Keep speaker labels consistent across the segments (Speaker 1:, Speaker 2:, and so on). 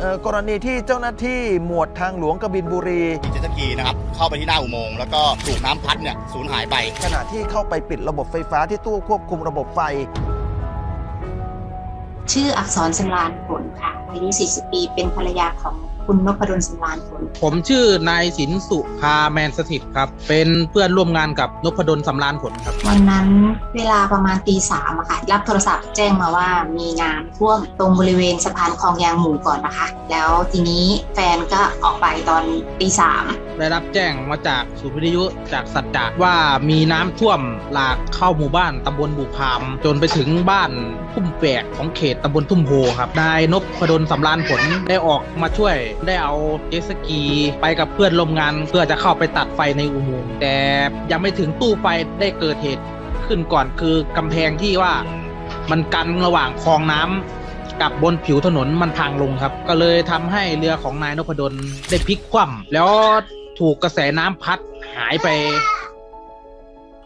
Speaker 1: เอ่อกรณีที่เจ้าหน้าที่หมวดทางหลวงกบินบุรี
Speaker 2: ขี่เจ็ตสกีนะครับเข้าไปที่หน้าอุโมงค์แล้วก็ถูกน้ำพัดเนี่ยสูญหายไป
Speaker 1: ขณะที่เข้าไปปิดระบบไฟฟ้าที่ตู้ควบคุมระบบไฟ
Speaker 3: ชื่ออักษรสำรานผลค่ะอายุ 40 ปีเป็นภรรยาของ คุณนพดลสำรานผล
Speaker 4: ผมชื่อนายสินสุภาแมนสถิตครับ เป็นเพื่อนร่วมงานกับนพดลสำรานผลครับ
Speaker 3: วันนั้นเวลาประมาณตีสามอะค่ะ รับโทรศัพท์แจ้งมาว่ามีน้ำท่วมตรงบริเวณสะพานคลองยางหมู่ก่อนนะคะ แล้วทีนี้แฟนก็ออกไปตอนตีสาม
Speaker 4: ได้รับแจ้งมาจากศูนย์วิทยุจากสัจจะว่ามีน้ำท่วมหลากเข้าหมู่บ้านตำบลบุพาม จนไปถึงบ้านทุ่มแปกของเขตตำบลทุ่มโพครับนายนพดลสำรานผลได้ออกมาช่วยได้เอาเจสกีไปกับเพื่อนร่วมงาน เพื่อจะเข้าไปตัดไฟในอุโมงค์แต่ยังไม่ถึงตู้ไฟได้เกิดเหตุขึ้นก่อนคือกำแพงที่ว่ามันกันระหว่างคลองน้ำกับบนผิวถนนมันพังลงครับ ก็เลยทำให้เรือของนายนพดลได้พลิกคว่ำแล้วถูกกระแสน้ำพัดหายไป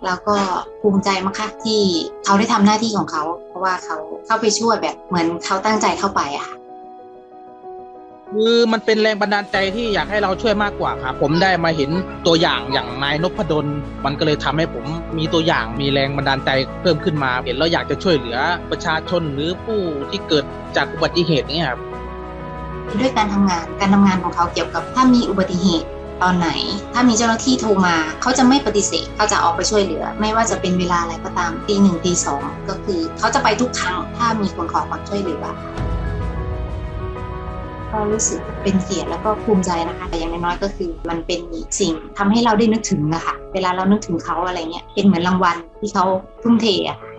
Speaker 3: แล้วก็ภูมิใจมากค่ะที่เขาได้ทำหน้าที่ของเขา เพราะว่าเขาเข้าไปช่วยแบบเหมือนเขาตั้งใจเข้าไปอะค่ะ
Speaker 4: คือมันเป็นแรงบันดาลใจที่อยากให้เราช่วยมากกว่าครับผมได้มาเห็นตัวอย่างอย่างนายนพดลมันก็เลยทำให้ผมมีตัวอย่างมีแรงบันดาลใจเพิ่มขึ้นมาเห็นแล้วอยากจะช่วยเหลือประชาชนหรือผู้ที่เกิดจากอุบัติเหตุนี้ครับ
Speaker 3: ด้วยการทำงานการทำงานของเขาเกี่ยวกับถ้ามีอุบัติเหตุตอนไหน ถ้ามีเจ้าหน้าที่โทรมา เขาจะไม่ปฏิเสธเขาจะออกไปช่วยเหลือ ไม่ว่าจะเป็นเวลาอะไรก็ตามตีหนึ่งตีสองก็คือ เขาจะไปทุกครั้งถ้ามีคนขอความช่วยเหลือ ก็รู้สึกเป็นเกียรติแล้วก็ภูมิใจนะคะ แต่อย่างน้อยก็คือมันเป็นสิ่งทำให้เราได้นึกถึงนะคะเวลาเรานึกถึงเขาอะไรเงี้ยเป็นเหมือนรางวัลที่เขาทุ่มเทอะค่ะ